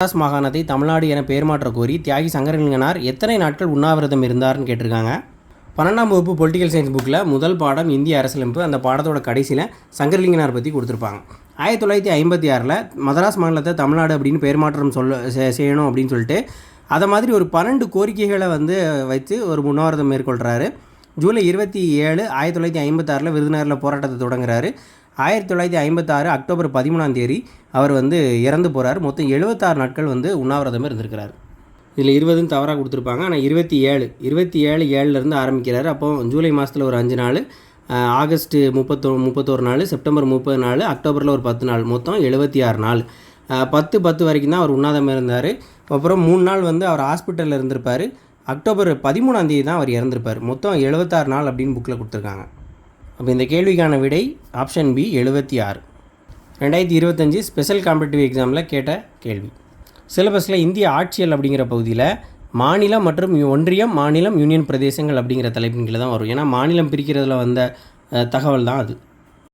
மெட்ராஸ் மாகாணத்தை தமிழ்நாடு என பெயர் மாற்ற கோரி தியாகி சங்கரலிங்கனார் எத்தனை நாட்கள் உண்ணாவிரதம் இருந்தார்னு கேட்டிருக்காங்க. பன்னெண்டாம் வகுப்பு பொலிட்டிக்கல் சயின்ஸ் புக்கில் முதல் பாடம் இந்திய அரசியலமைப்பு அந்த பாடத்தோட கடைசியில் சங்கரலிங்கனார் பற்றி கொடுத்துருப்பாங்க. ஆயிரத்தி தொள்ளாயிரத்தி ஐம்பத்தி ஆறில் மதராஸ் மாநிலத்தை தமிழ்நாடு அப்படின்னு பெயர் மாற்றம் சொல்ல செய்யணும் அப்படின்னு சொல்லிட்டு அதை மாதிரி ஒரு பன்னெண்டு கோரிக்கைகளை வந்து வைத்து ஒரு உண்ணாவிரதம் மேற்கொள்கிறாரு ஜூலை இருபத்தி ஏழு ஆயிரத்தி தொள்ளாயிரத்தி ஐம்பத்தாறில் விருதுநகரில் போராட்டத்தை தொடங்குறாரு. ஆயிரத்தி தொள்ளாயிரத்தி ஐம்பத்தாறு அக்டோபர் பதிமூணாம் தேதி அவர் வந்து இறந்து போகிறார் மொத்தம் எழுபத்தாறு நாட்கள் வந்து உண்ணாவிரதம் இருந்திருக்கிறார். இதில் இருபதுன்னு தவறாக கொடுத்துருப்பாங்க. ஆனால் இருபத்தி ஏழு இருபத்தி ஏழு ஏழுலேருந்து ஆரம்பிக்கிறார். அப்போ ஜூலை மாதத்தில் ஒரு அஞ்சு நாள் ஆகஸ்ட்டு முப்பத்தோ முப்பத்தோரு நாள் செப்டம்பர் முப்பது நாள் அக்டோபரில் ஒரு பத்து நாள். மொத்தம் எழுபத்தி ஆறு நாள். பத்து பத்து வரைக்கும் தான் அவர் உண்ணாதம் இருந்தார். அப்புறம் மூணு நாள் வந்து அவர் ஹாஸ்பிட்டலில் இருந்திருப்பார். அக்டோபர் பதிமூணாந்தேதி தான் அவர் இறந்திருப்பார். மொத்தம் எழுபத்தாறு நாள் அப்படின்னு புக்கில் கொடுத்துருக்காங்க. அப்போ இந்த கேள்விக்கான விடை ஆப்ஷன் பி எழுபத்தி ஆறு. ரெண்டாயிரத்தி இருபத்தஞ்சி ஸ்பெஷல் காம்படிட்டிவ் எக்ஸாமில் கேட்ட கேள்வி. சிலபஸில் இந்திய ஆட்சியல் அப்படிங்கிற பகுதியில் மாநிலம் மற்றும் ஒன்றியம் மாநிலம் யூனியன் பிரதேசங்கள் அப்படிங்கிற தலைப்பின் கீழே தான் வரும். ஏன்னா மாநிலம் பிரிக்கிறதுல வந்த தகவல் தான் அது.